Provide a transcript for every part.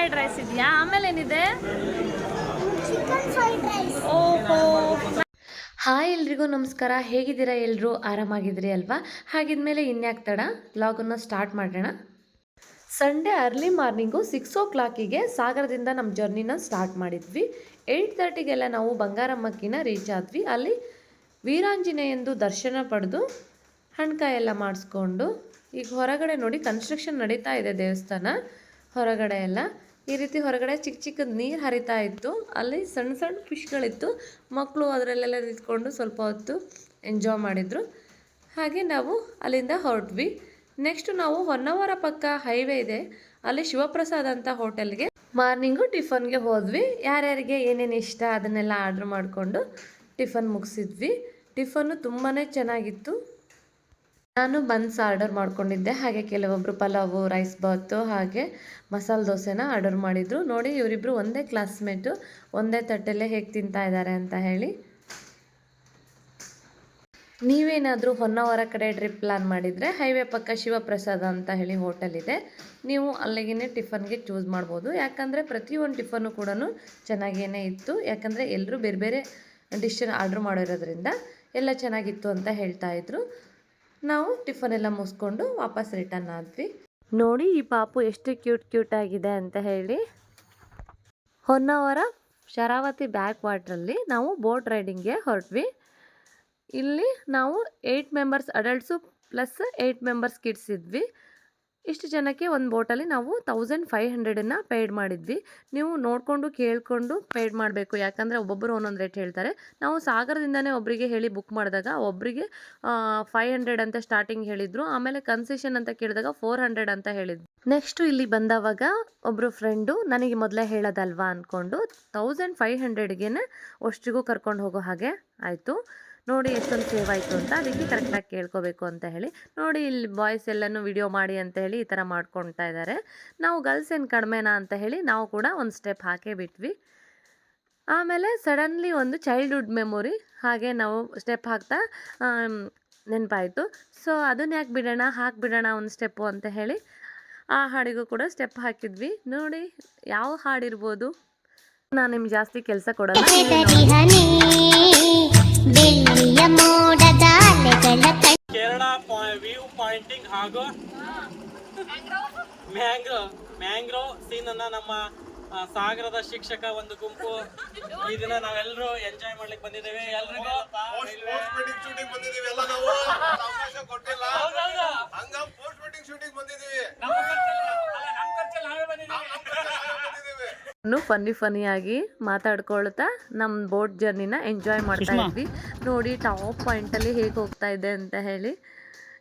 Fried rice ಇದೆಯಾ? ಆಮೇಲೆ ಏನಿದೆ? ಓಹೋ. ಹಾಯ್ ಎಲ್ರಿಗೂ ನಮಸ್ಕಾರ. ಹೇಗಿದ್ದೀರಾ ಎಲ್ಲರೂ ಆರಾಮಾಗಿದ್ರಿ ಅಲ್ವಾ? ಹಾಗಿದ್ಮೇಲೆ ಇನ್ಯಾಕೆ ತಡ? ಬ್ಲಾಗನ್ನು ಸ್ಟಾರ್ಟ್ ಮಾಡೋಣ. ಸಂಡೇ ಅರ್ಲಿ ಮಾರ್ನಿಂಗು ಸಿಕ್ಸ್ ಓ ಕ್ಲಾಕಿಗೆ ಸಾಗರದಿಂದ ನಮ್ಮ ಜರ್ನಿನ ಸ್ಟಾರ್ಟ್ ಮಾಡಿದ್ವಿ. ಏಯ್ಟ್ ತರ್ಟಿಗೆಲ್ಲ ನಾವು ಬಂಗಾರಮ್ಮಕ್ಕಿನ ರೀಚ್ ಆದ್ವಿ. ಅಲ್ಲಿ ವೀರಾಂಜನೇಯಂದು ದರ್ಶನ ಪಡೆದು ಹಣ್ಕಾಯಿ ಎಲ್ಲ ಮಾಡಿಸ್ಕೊಂಡು ಈಗ ಹೊರಗಡೆ ನೋಡಿ ಕನ್ಸ್ಟ್ರಕ್ಷನ್ ನಡೀತಾ ಇದೆ ದೇವಸ್ಥಾನ. ಹೊರಗಡೆ ಎಲ್ಲ. ಈ ರೀತಿ ಹೊರಗಡೆ ಚಿಕ್ಕ ಚಿಕ್ಕದ ನೀರು ಹರಿತಾ ಇತ್ತು. ಅಲ್ಲಿ ಸಣ್ಣ ಸಣ್ಣ ಫಿಶ್ಗಳಿತ್ತು. ಮಕ್ಕಳು ಅದರಲ್ಲೆಲ್ಲ ನಿಂತ್ಕೊಂಡು ಸ್ವಲ್ಪ ಹೊತ್ತು ಎಂಜಾಯ್ ಮಾಡಿದರು. ಹಾಗೆ ನಾವು ಅಲ್ಲಿಂದ ಹೊರಟ್ವಿ. ನೆಕ್ಸ್ಟ್ ನಾವು ಹೊನ್ನವರ ಪಕ್ಕ ಹೈವೇ ಇದೆ. ಅಲ್ಲಿ ಶಿವಪ್ರಸಾದ್ ಅಂತ ಹೋಟೆಲ್ಗೆ ಮಾರ್ನಿಂಗು ಟಿಫನ್ಗೆ ಹೋದ್ವಿ. ಯಾರ್ಯಾರಿಗೆ ಏನೇನು ಇಷ್ಟ ಅದನ್ನೆಲ್ಲ ಆರ್ಡ್ರ್ ಮಾಡಿಕೊಂಡು ಟಿಫನ್ ಮುಗಿಸಿದ್ವಿ. ಟಿಫನ್ನು ತುಂಬಾ ಚೆನ್ನಾಗಿತ್ತು. ನಾನು ಬನ್ಸ್ ಆರ್ಡರ್ ಮಾಡ್ಕೊಂಡಿದ್ದೆ. ಹಾಗೆ ಕೆಲವೊಬ್ಬರು ಪಲಾವು, ರೈಸ್ ಬಾತು ಹಾಗೆ ಮಸಾಲೆ ದೋಸೆನ ಆರ್ಡರ್ ಮಾಡಿದರು. ನೋಡಿ ಇವರಿಬ್ಬರು ಒಂದೇ ಕ್ಲಾಸ್ಮೇಟು, ಒಂದೇ ತಟ್ಟೆಲ್ಲೇ ಹೇಗೆ ತಿಂತಾ ಇದ್ದಾರೆ ಅಂತ ಹೇಳಿ. ನೀವೇನಾದರೂ ಹೊನ್ನಾವರ ಕಡೆ ಟ್ರಿಪ್ ಪ್ಲಾನ್ ಮಾಡಿದರೆ ಹೈವೇ ಪಕ್ಕ ಶಿವಪ್ರಸಾದ ಅಂತ ಹೇಳಿ ಹೋಟೆಲ್ ಇದೆ. ನೀವು ಅಲ್ಲಿಗೇ ಟಿಫನ್ಗೆ ಚೂಸ್ ಮಾಡ್ಬೋದು. ಯಾಕಂದರೆ ಪ್ರತಿಯೊಂದು ಟಿಫನ್ನು ಕೂಡ ಚೆನ್ನಾಗೇ ಇತ್ತು. ಯಾಕಂದರೆ ಎಲ್ಲರೂ ಬೇರೆ ಬೇರೆ ಡಿಶನ್ನು ಆರ್ಡ್ರ್ ಮಾಡಿರೋದ್ರಿಂದ ಎಲ್ಲ ಚೆನ್ನಾಗಿತ್ತು ಅಂತ ಹೇಳ್ತಾ ಇದ್ರು. ನಾವು ಟಿಫನ್ ಎಲ್ಲ ಮುಗಿಸ್ಕೊಂಡು ವಾಪಸ್ ರಿಟರ್ನ್ ಆದ್ವಿ. ನೋಡಿ, ಈ ಪಾಪು ಎಷ್ಟು ಕ್ಯೂಟ್ ಕ್ಯೂಟ್ ಆಗಿದೆ ಅಂತ ಹೇಳಿ. ಹೊನ್ನಾವರ ಶರಾವತಿ ಬ್ಯಾಕ್ ವಾಟ್ರಲ್ಲಿ ನಾವು ಬೋಟ್ ರೈಡಿಂಗ್ಗೆ ಹೊರಟ್ವಿ. ಇಲ್ಲಿ ನಾವು eight members, adults plus eight members kids ಇದ್ವಿ. ಇಷ್ಟು ಜನಕ್ಕೆ ಒಂದು ಬೋಟಲ್ಲಿ ನಾವು ತೌಸಂಡ್ ಫೈವ್ ಹಂಡ್ರೆಡನ್ನು ಪೇಯ್ಡ್ ಮಾಡಿದ್ವಿ. ನೀವು ನೋಡಿಕೊಂಡು ಕೇಳಿಕೊಂಡು ಪೇಯ್ಡ್ ಮಾಡಬೇಕು. ಯಾಕಂದರೆ ಒಬ್ಬೊಬ್ಬರು ಒಂದೊಂದು ರೇಟ್ ಹೇಳ್ತಾರೆ. ನಾವು ಸಾಗರದಿಂದನೇ ಒಬ್ಬರಿಗೆ ಹೇಳಿ ಬುಕ್ ಮಾಡಿದಾಗ ಒಬ್ಬರಿಗೆ ಫೈವ್ ಹಂಡ್ರೆಡ್ ಅಂತ ಸ್ಟಾರ್ಟಿಂಗ್ ಹೇಳಿದರು. ಆಮೇಲೆ ಕನ್ಸೆಷನ್ ಅಂತ ಕೇಳಿದಾಗ ಫೋರ್ ಹಂಡ್ರೆಡ್ ಅಂತ ಹೇಳಿದ್ವಿ ನೆಕ್ಸ್ಟು ಇಲ್ಲಿ ಬಂದವಾಗ ಒಬ್ಬರು ಫ್ರೆಂಡು ನನಗೆ ಮೊದಲೇ ಹೇಳೋದಲ್ವಾ ಅಂದ್ಕೊಂಡು ತೌಸಂಡ್ ಫೈವ್ ಹಂಡ್ರೆಡ್ಗೆ ಅಷ್ಟಿಗೂ ಕರ್ಕೊಂಡು ಹೋಗೋ ಹಾಗೆ ಆಯಿತು. ನೋಡಿ ಎಷ್ಟೊಂದು ಸೇವ್ ಆಯಿತು ಅಂತ ಅದಕ್ಕೆ ಕರೆಕ್ಟಾಗಿ ಕೇಳ್ಕೋಬೇಕು ಅಂತ ಹೇಳಿ. ನೋಡಿ ಇಲ್ಲಿ ಬಾಯ್ಸ್ ಎಲ್ಲನೂ ವಿಡಿಯೋ ಮಾಡಿ ಅಂತ ಹೇಳಿ ಈ ಥರ ಮಾಡ್ಕೊಳ್ತಾ ಇದ್ದಾರೆ. ನಾವು ಗರ್ಲ್ಸ್ ಏನು ಕಡಿಮೆನಾ ಅಂತ ಹೇಳಿ ನಾವು ಕೂಡ ಒಂದು ಸ್ಟೆಪ್ ಹಾಕೇ ಬಿಟ್ವಿ. ಆಮೇಲೆ ಸಡನ್ಲಿ ಒಂದು ಚೈಲ್ಡ್ಹುಡ್ ಮೆಮೊರಿ ಹಾಗೆ ನಾವು ಸ್ಟೆಪ್ ಹಾಕ್ತಾ ನೆನಪಾಯಿತು. ಸೊ ಅದನ್ನ ಯಾಕೆ ಬಿಡೋಣ ಹಾಕಿಬಿಡೋಣ ಒಂದು ಸ್ಟೆಪ್ಪು ಅಂತ ಹೇಳಿ ಆ ಹಾಡಿಗೂ ಕೂಡ ಸ್ಟೆಪ್ ಹಾಕಿದ್ವಿ. ನೋಡಿ, ಯಾವ ಹಾಡಿರ್ಬೋದು ನಾನು ನಿಮ್ಗೆ ಜಾಸ್ತಿ ಕೆಲಸ ಕೊಡಲ್ಲ. ಹಾಗೂ ಮ್ಯಾಂಗ್ರೋ ಮ್ಯಾಂಗ್ರೋ ಸೀನ್ ಅನ್ನ ನಮ್ಮ ಸಾಗರದ ಶಿಕ್ಷಕ ಒಂದು ಗುಂಪು. ಈ ದಿನ ನಾವೆಲ್ಲರೂ ಎಂಜಾಯ್ ಮಾಡ್ಲಿಕ್ಕೆ ಬಂದಿದ್ದೇವೆ. ಎಲ್ರಿಗೂ ಪೋಸ್ಟ್ ವೆಡ್ಡಿಂಗ್ ಶೂಟಿಂಗ್ ಬಂದಿದೀವಿ ಎಲ್ಲ ನಾವು. ಅವಕಾಶ ಕೊಟ್ಟಿಲ್ಲ. ಹೌದೌದು. ಪೋಸ್ಟ್ ವೆಡ್ಡಿಂಗ್ ಶೂಟಿಂಗ್ ಬಂದಿದೀವಿ ನಮ್ಮ ಖರ್ಚಲ್ಲಿ- ಅಲ್ಲ, ನಮ್ಮ ಖರ್ಚಲ್ಲಿ ನಾವೇ ಬಂದಿದ್ದೀವಿ. ಇನ್ನು ಫನ್ನಿ ಫನ್ನಿಯಾಗಿ ಮಾತಾಡ್ಕೊಳ್ತಾ ನಮ್ಮ ಬೋಟ್ ಜರ್ನಿನ ಎಂಜಾಯ್ ಮಾಡ್ತಾ ಇದ್ವಿ. ನೋಡಿ ಟಾಪ್ ಪಾಯಿಂಟಲ್ಲಿ ಹೇಗೆ ಹೋಗ್ತಾ ಇದೆ ಅಂತ ಹೇಳಿ.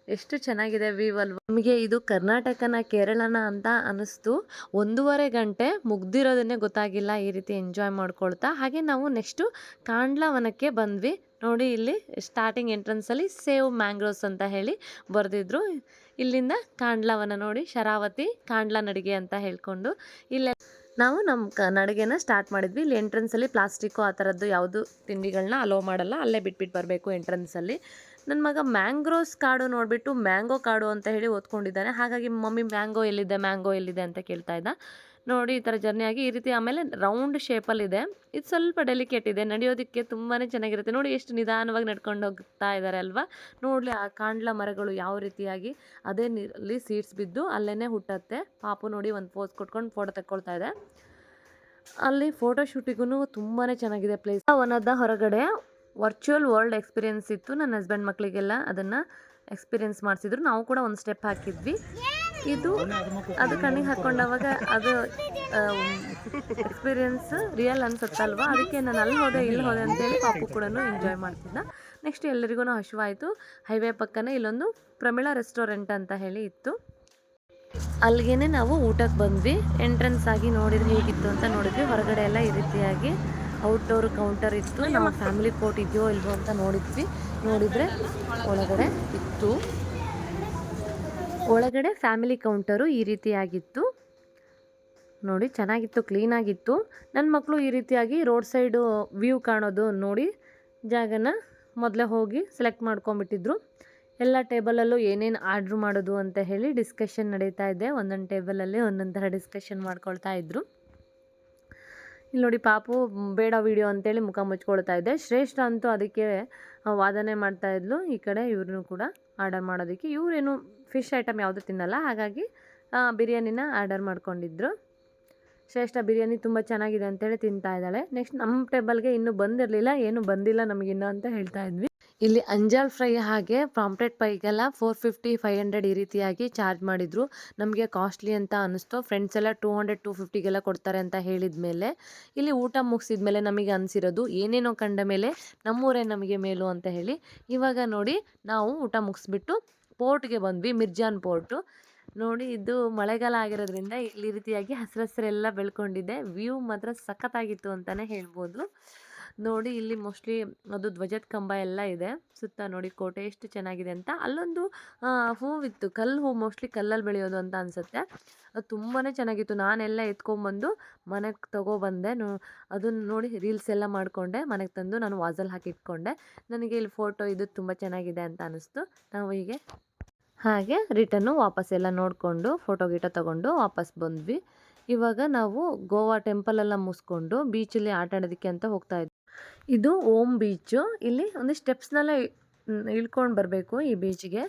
ಎಷ್ಟು ಚೆನ್ನಾಗಿದೆ ವ್ಯೂ ಅಲ್ವಾ? ನಮಗೆ ಇದು ಕರ್ನಾಟಕನ ಕೇರಳನ ಅಂತ ಅನಿಸ್ತು ಒಂದೂವರೆ ಗಂಟೆ ಮುಗ್ದಿರೋದನ್ನೇ ಗೊತ್ತಾಗಿಲ್ಲ ಈ ರೀತಿ ಎಂಜಾಯ್ ಮಾಡ್ಕೊಳ್ತಾ. ಹಾಗೆ ನಾವು ನೆಕ್ಸ್ಟು ಕಾಂಡ್ಲಾವನಕ್ಕೆ ಬಂದ್ವಿ. ನೋಡಿ ಇಲ್ಲಿ ಸ್ಟಾರ್ಟಿಂಗ್ ಎಂಟ್ರೆನ್ಸಲ್ಲಿ ಸೇವ್ ಮ್ಯಾಂಗ್ರೋವ್ಸ್ ಅಂತ ಹೇಳಿ ಬರೆದಿದ್ರು. ಇಲ್ಲಿಂದ ಕಾಂಡ್ಲಾವನ ನೋಡಿ, ಶರಾವತಿ, ಕಾಂಡ್ಲಾ ನಡಿಗೆ ಅಂತ ಹೇಳ್ಕೊಂಡು ಇಲ್ಲೇ ನಾವು ನಮ್ಮ ಕ ನಡಿಗೆನ ಸ್ಟಾರ್ಟ್ ಮಾಡಿದ್ವಿ. ಇಲ್ಲಿ ಎಂಟ್ರೆನ್ಸಲ್ಲಿ ಪ್ಲಾಸ್ಟಿಕ್ಕು ಆ ಥರದ್ದು ಯಾವುದು ತಿಂಡಿಗಳನ್ನ ಅಲೋ ಮಾಡಲ್ಲ. ಅಲ್ಲೇ ಬಿಟ್ಬಿಟ್ಟು ಬರಬೇಕು ಎಂಟ್ರೆನ್ಸಲ್ಲಿ ನನ್ನ ಮಗ ಮ್ಯಾಂಗ್ರೋಸ್ ಕಾಡು ನೋಡಿಬಿಟ್ಟು ಮ್ಯಾಂಗೋ ಕಾಡು ಅಂತ ಹೇಳಿ ಓದ್ಕೊಂಡಿದ್ದಾನೆ. ಹಾಗಾಗಿ ಮಮ್ಮಿ ಮ್ಯಾಂಗೋ ಎಲ್ಲಿದೆ ಮ್ಯಾಂಗೋ ಎಲ್ಲಿದೆ ಅಂತ ಕೇಳ್ತಾ ಇದ್ದ. ನೋಡಿ ಈ ಥರ ಜರ್ನಿ ಆಗಿ ಈ ರೀತಿ ಆಮೇಲೆ ರೌಂಡ್ ಶೇಪಲ್ಲಿದೆ ಇದು. ಸ್ವಲ್ಪ ಡೆಲಿಕೇಟ್ ಇದೆ, ನಡೆಯೋದಕ್ಕೆ ತುಂಬಾ ಚೆನ್ನಾಗಿರುತ್ತೆ. ನೋಡಿ ಎಷ್ಟು ನಿಧಾನವಾಗಿ ನಡ್ಕೊಂಡು ಹೋಗ್ತಾ ಇದ್ದಾರೆ ಅಲ್ವಾ? ನೋಡಲಿ ಆ ಕಾಂಡ್ಲ ಮರಗಳು ಯಾವ ರೀತಿಯಾಗಿ ಅದೇ ನೀರಲ್ಲಿ ಸೀಡ್ಸ್ ಬಿದ್ದು ಅಲ್ಲೇ ಹುಟ್ಟತ್ತೆ. ಪಾಪು ನೋಡಿ ಒಂದು ಪೋಸ್ ಕೊಟ್ಕೊಂಡು ಫೋಟೋ ತಗೊಳ್ತಾ ಇದೆ. ಅಲ್ಲಿ ಫೋಟೋ ಶೂಟಿಗೂ ತುಂಬಾ ಚೆನ್ನಾಗಿದೆ ಪ್ಲೇಸ್ ವನದ ಹೊರಗಡೆ ವರ್ಚುವಲ್ ವರ್ಲ್ಡ್ ಎಕ್ಸ್ಪೀರಿಯನ್ಸ್ ಇತ್ತು ನನ್ನ ಹಸ್ಬೆಂಡ್ ಮಕ್ಕಳಿಗೆಲ್ಲ ಅದನ್ನು ಎಕ್ಸ್ಪೀರಿಯನ್ಸ್ ಮಾಡಿಸಿದ್ರು. ನಾವು ಕೂಡ ಒಂದು ಸ್ಟೆಪ್ ಹಾಕಿದ್ವಿ. ಇದು ಅದು ಕಣ್ಣಿಗೆ ಹಾಕೊಂಡವಾಗ ಅದು ಎಕ್ಸ್ಪೀರಿಯನ್ಸ್ ರಿಯಲ್ ಅನ್ಸುತ್ತಲ್ವಾ? ಅದಕ್ಕೆ ನಾನು ಅಲ್ಲಿ ಹೋದೆ, ಇಲ್ಲಿ ಹೋದೆ ಅಂತೇಳಿ ಪಾಪು ಕೂಡ ಎಂಜಾಯ್ ಮಾಡ್ತಿದ್ದ. ನೆಕ್ಸ್ಟ್ ಎಲ್ಲರಿಗೂ ಹಸಿವಾಯಿತು ಹೈವೇ ಪಕ್ಕನೇ ಇಲ್ಲೊಂದು ಪ್ರಮಿಳಾ ರೆಸ್ಟೋರೆಂಟ್ ಅಂತ ಹೇಳಿ ಇತ್ತು. ಅಲ್ಲಿಗೇನೆ ನಾವು ಊಟಕ್ಕೆ ಬಂದ್ವಿ. ಎಂಟ್ರೆನ್ಸ್ ಆಗಿ ನೋಡಿದ್ರೆ ಹೇಗಿತ್ತು ಅಂತ ನೋಡಿದ್ವಿ. ಹೊರಗಡೆ ಎಲ್ಲ ಈ ರೀತಿಯಾಗಿ ಔಟ್ಡೋರ್ ಕೌಂಟರ್ ಇತ್ತು. ನಮ್ಮ ಫ್ಯಾಮಿಲಿ ಕೋರ್ಟ್ ಇದೆಯೋ ಇಲ್ವೋ ಅಂತ ನೋಡಿದ್ವಿ. ನೋಡಿದರೆ ಒಳಗಡೆ ಇತ್ತು. ಒಳಗಡೆ ಫ್ಯಾಮಿಲಿ ಕೌಂಟರು ಈ ರೀತಿಯಾಗಿತ್ತು. ನೋಡಿ ಚೆನ್ನಾಗಿತ್ತು ಕ್ಲೀನಾಗಿತ್ತು. ನನ್ನ ಮಕ್ಕಳು ಈ ರೀತಿಯಾಗಿ ರೋಡ್ ಸೈಡು ವ್ಯೂ ಕಾಣೋದು ನೋಡಿ ಜಾಗನ ಮೊದಲೇ ಹೋಗಿ ಸೆಲೆಕ್ಟ್ ಮಾಡ್ಕೊಂಬಿಟ್ಟಿದ್ರು ಎಲ್ಲ ಟೇಬಲಲ್ಲೂ ಏನೇನು ಆರ್ಡ್ರ್ ಮಾಡೋದು ಅಂತ ಹೇಳಿ ಡಿಸ್ಕಷನ್ ನಡೀತಾ ಇದೆ. ಒಂದೊಂದು ಟೇಬಲಲ್ಲಿ ಒಂದೊಂದು ಥರ ಡಿಸ್ಕಷನ್ ಮಾಡ್ಕೊಳ್ತಾ ಇದ್ರು. ಇಲ್ಲಿ ನೋಡಿ ಪಾಪು ಬೇಡ ವಿಡಿಯೋ ಅಂತೇಳಿ ಮುಖ ಮುಚ್ಕೊಳ್ತಾ ಇದ್ದೆ. ಶ್ರೇಷ್ಠ ಅಂತೂ ಅದಕ್ಕೆ ವಾದನೆ ಮಾಡ್ತಾ ಇದ್ಲು. ಈ ಕಡೆ ಇವ್ರನ್ನೂ ಕೂಡ ಆರ್ಡರ್ ಮಾಡೋದಕ್ಕೆ. ಇವರೇನು ಫಿಶ್ ಐಟಮ್ ಯಾವುದು ತಿನ್ನಲ್ಲ, ಹಾಗಾಗಿ ಬಿರಿಯಾನಿನ ಆರ್ಡರ್ ಮಾಡ್ಕೊಂಡಿದ್ರು. ಶ್ರೇಷ್ಠ ಬಿರಿಯಾನಿ ತುಂಬ ಚೆನ್ನಾಗಿದೆ ಅಂತೇಳಿ ತಿಂತಾ ಇದ್ದಾಳೆ. ನೆಕ್ಸ್ಟ್ ನಮ್ಮ ಟೇಬಲ್ಗೆ ಇನ್ನೂ ಬಂದಿರಲಿಲ್ಲ, ಏನು ಬಂದಿಲ್ಲ ನಮಗಿನ್ನೂ ಅಂತ ಹೇಳ್ತಾ ಇದ್ವಿ. ಇಲ್ಲಿ ಅಂಜಾಲ್ ಫ್ರೈ ಹಾಗೆ ಪಾಂಪ್ಲೆಟ್ ಪೈಗೆಲ್ಲ ಫೋರ್ ಫಿಫ್ಟಿ ಫೈವ್ ಹಂಡ್ರೆಡ್ ಈ ರೀತಿಯಾಗಿ ಚಾರ್ಜ್ ಮಾಡಿದರು. ನಮಗೆ ಕಾಸ್ಟ್ಲಿ ಅಂತ ಅನ್ನಿಸ್ತು ಫ್ರೆಂಡ್ಸ್ ಎಲ್ಲ ಟೂ ಹಂಡ್ರೆಡ್ ಟೂ ಫಿಫ್ಟಿಗೆಲ್ಲ ಕೊಡ್ತಾರೆ ಅಂತ ಹೇಳಿದ ಮೇಲೆ ಇಲ್ಲಿ ಊಟ ಮುಗಿಸಿದ ಮೇಲೆ ನಮಗೆ ಅನಿಸಿರೋದು ಏನೇನೋ ಕಂಡ ಮೇಲೆ ನಮ್ಮೂರೇ ನಮಗೆ ಮೇಲು ಅಂತ ಹೇಳಿ. ಇವಾಗ ನೋಡಿ ನಾವು ಊಟ ಮುಗಿಸ್ಬಿಟ್ಟು ಪೋರ್ಟ್ಗೆ ಬಂದ್ವಿ, ಮಿರ್ಜಾನ್ ಪೋರ್ಟು. ನೋಡಿ ಇದು ಮಳೆಗಾಲ ಆಗಿರೋದ್ರಿಂದ ಇಲ್ಲಿ ರೀತಿಯಾಗಿ ಹಸಿರು ಹಸಿರೆಲ್ಲ ಬೆಳ್ಕೊಂಡಿದೆ. ವ್ಯೂ ಮಾತ್ರ ಸಖತ್ತಾಗಿತ್ತು ಅಂತಲೇ ಹೇಳ್ಬೋದು. ನೋಡಿ ಇಲ್ಲಿ ಮೋಸ್ಟ್ಲಿ ಅದು ಧ್ವಜದ ಕಂಬ ಎಲ್ಲ ಇದೆ. ಸುತ್ತ ನೋಡಿ ಕೋಟೆ ಎಷ್ಟು ಚೆನ್ನಾಗಿದೆ ಅಂತ. ಅಲ್ಲೊಂದು ಹೂವಿತ್ತು. ಕಲ್ಲು ಹೂವು ಮೋಸ್ಟ್ಲಿ ಕಲ್ಲಲ್ಲಿ ಬೆಳೆಯೋದು ಅಂತ ಅನಿಸುತ್ತೆ. ಅದು ತುಂಬಾ ಚೆನ್ನಾಗಿತ್ತು. ನಾನೆಲ್ಲ ಎತ್ಕೊಂಬಂದು ಮನೆಗೆ ತಗೊಬಂದೆ. ನೋ ಅದನ್ನು ನೋಡಿ ರೀಲ್ಸ್ ಎಲ್ಲ ಮಾಡಿಕೊಂಡೆ. ಮನೆಗೆ ತಂದು ನಾನು ವಾಸಲ್ಲಿ ಹಾಕಿ ಇಟ್ಕೊಂಡೆ. ನನಗೆ ಇಲ್ಲಿ ಫೋಟೋ ಇದು ತುಂಬ ಚೆನ್ನಾಗಿದೆ ಅಂತ ಅನ್ನಿಸ್ತು ನಾವು ಹೀಗೆ, ಹಾಗೆ ರಿಟರ್ನು ವಾಪಸ್ ಎಲ್ಲ ನೋಡಿಕೊಂಡು, ಫೋಟೋ ಗೀಟ ತಗೊಂಡು ವಾಪಸ್ ಬಂದ್ವಿ. ಇವಾಗ ನಾವು ಗೋವಾ ಟೆಂಪಲೆಲ್ಲ ಮುಗಿಸ್ಕೊಂಡು ಬೀಚಲ್ಲಿ ಆಟ ಆಡೋದಕ್ಕೆ ಅಂತ ಹೋಗ್ತಾ ಇದು ಓಮ್ ಬೀಚು. ಇಲ್ಲಿ ಒಂದು ಸ್ಟೆಪ್ಸ್ನೆಲ್ಲ ಇಳ್ಕೊಂಡು ಬರಬೇಕು ಈ ಬೀಚ್ಗೆ.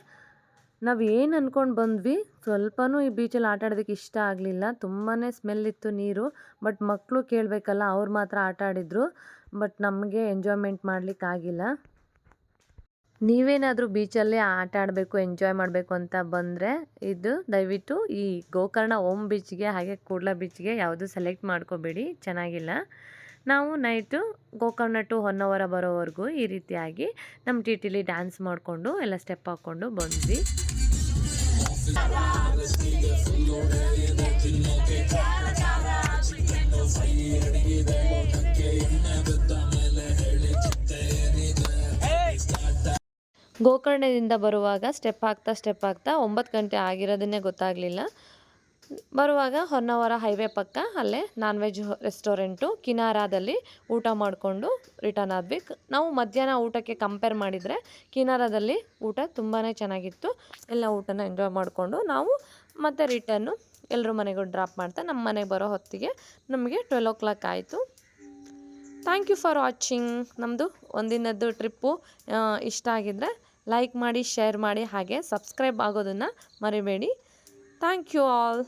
ನಾವು ಏನು ಅಂದ್ಕೊಂಡು ಬಂದ್ವಿ, ಸ್ವಲ್ಪನೂ ಈ ಬೀಚಲ್ಲಿ ಆಟ ಆಡೋದಕ್ಕೆ ಇಷ್ಟ ಆಗಲಿಲ್ಲ. ತುಂಬಾ ಸ್ಮೆಲ್ ಇತ್ತು ನೀರು ಬಟ್ ಮಕ್ಕಳು ಕೇಳಬೇಕಲ್ಲ, ಅವ್ರು ಮಾತ್ರ ಆಟ ಆಡಿದರು ಬಟ್ ನಮಗೆ ಎಂಜಾಯ್ಮೆಂಟ್ ಮಾಡ್ಲಿಕ್ಕೆ ಆಗಿಲ್ಲ. ನೀವೇನಾದರೂ ಬೀಚಲ್ಲಿ ಆಟ ಆಡಬೇಕು ಎಂಜಾಯ್ ಮಾಡಬೇಕು ಅಂತ ಬಂದರೆ, ಇದು ದಯವಿಟ್ಟು ಈ ಗೋಕರ್ಣ ಓಮ್ ಬೀಚ್ಗೆ, ಹಾಗೆ ಕೂಡ್ಲ ಬೀಚ್ಗೆ ಯಾವುದು ಸೆಲೆಕ್ಟ್ ಮಾಡ್ಕೋಬೇಡಿ. ಚೆನ್ನಾಗಿಲ್ಲ. ನಾವು ನೈಟು ಗೋಕರ್ಣ ಟು ಹೊನ್ನವರ ಬರೋವರೆಗೂ ಈ ರೀತಿಯಾಗಿ ನಮ್ಮ ಟಿ ಟಿಲಿ ಡ್ಯಾನ್ಸ್ ಮಾಡಿಕೊಂಡು ಎಲ್ಲ ಸ್ಟೆಪ್ ಹಾಕ್ಕೊಂಡು ಬಂದ್ವಿ. ಗೋಕರ್ಣದಿಂದ ಬರುವಾಗ ಸ್ಟೆಪ್ ಆಗ್ತಾ ಸ್ಟೆಪ್ ಆಗ್ತಾ ಒಂಬತ್ತು ಗಂಟೆ ಆಗಿರೋದನ್ನೇ ಗೊತ್ತಾಗಲಿಲ್ಲ. ಬರುವಾಗ ಹೊನ್ನಾವರ ಹೈವೇ ಪಕ್ಕ, ಅಲ್ಲೇ ನಾನ್ ವೆಜ್ ರೆಸ್ಟೋರೆಂಟು ಕಿನಾರಾದಲ್ಲಿ ಊಟ ಮಾಡಿಕೊಂಡು ರಿಟರ್ನ್ ಆದ್ವಿ. ನಾವು ಮಧ್ಯಾಹ್ನ ಊಟಕ್ಕೆ ಕಂಪೇರ್ ಮಾಡಿದರೆ ಕಿನಾರಾದಲ್ಲಿ ಊಟ ತುಂಬಾ ಚೆನ್ನಾಗಿತ್ತು. ಎಲ್ಲ ಊಟನ ಎಂಜಾಯ್ ಮಾಡಿಕೊಂಡು ನಾವು ಮತ್ತೆ ರಿಟರ್ನು ಎಲ್ಲರೂ ಮನೆಗೂ ಡ್ರಾಪ್ ಮಾಡ್ತಾ ನಮ್ಮ ಮನೆಗೆ ಬರೋ ಹೊತ್ತಿಗೆ ನಮಗೆ ಟ್ವೆಲ್ ಓ ಕ್ಲಾಕ್ ಆಯಿತು. ಥ್ಯಾಂಕ್ ಯು ಫಾರ್ ವಾಚಿಂಗ್ ನಮ್ಮದು ಒಂದಿನದ್ದು ಟ್ರಿಪ್ಪು ಇಷ್ಟ ಆಗಿದ್ದರೆ ಲೈಕ್ ಮಾಡಿ ಶೇರ್ ಮಾಡಿ, ಹಾಗೆ ಸಬ್ಸ್ಕ್ರೈಬ್ ಆಗೋದನ್ನು ಮರಿಬೇಡಿ. Thank you all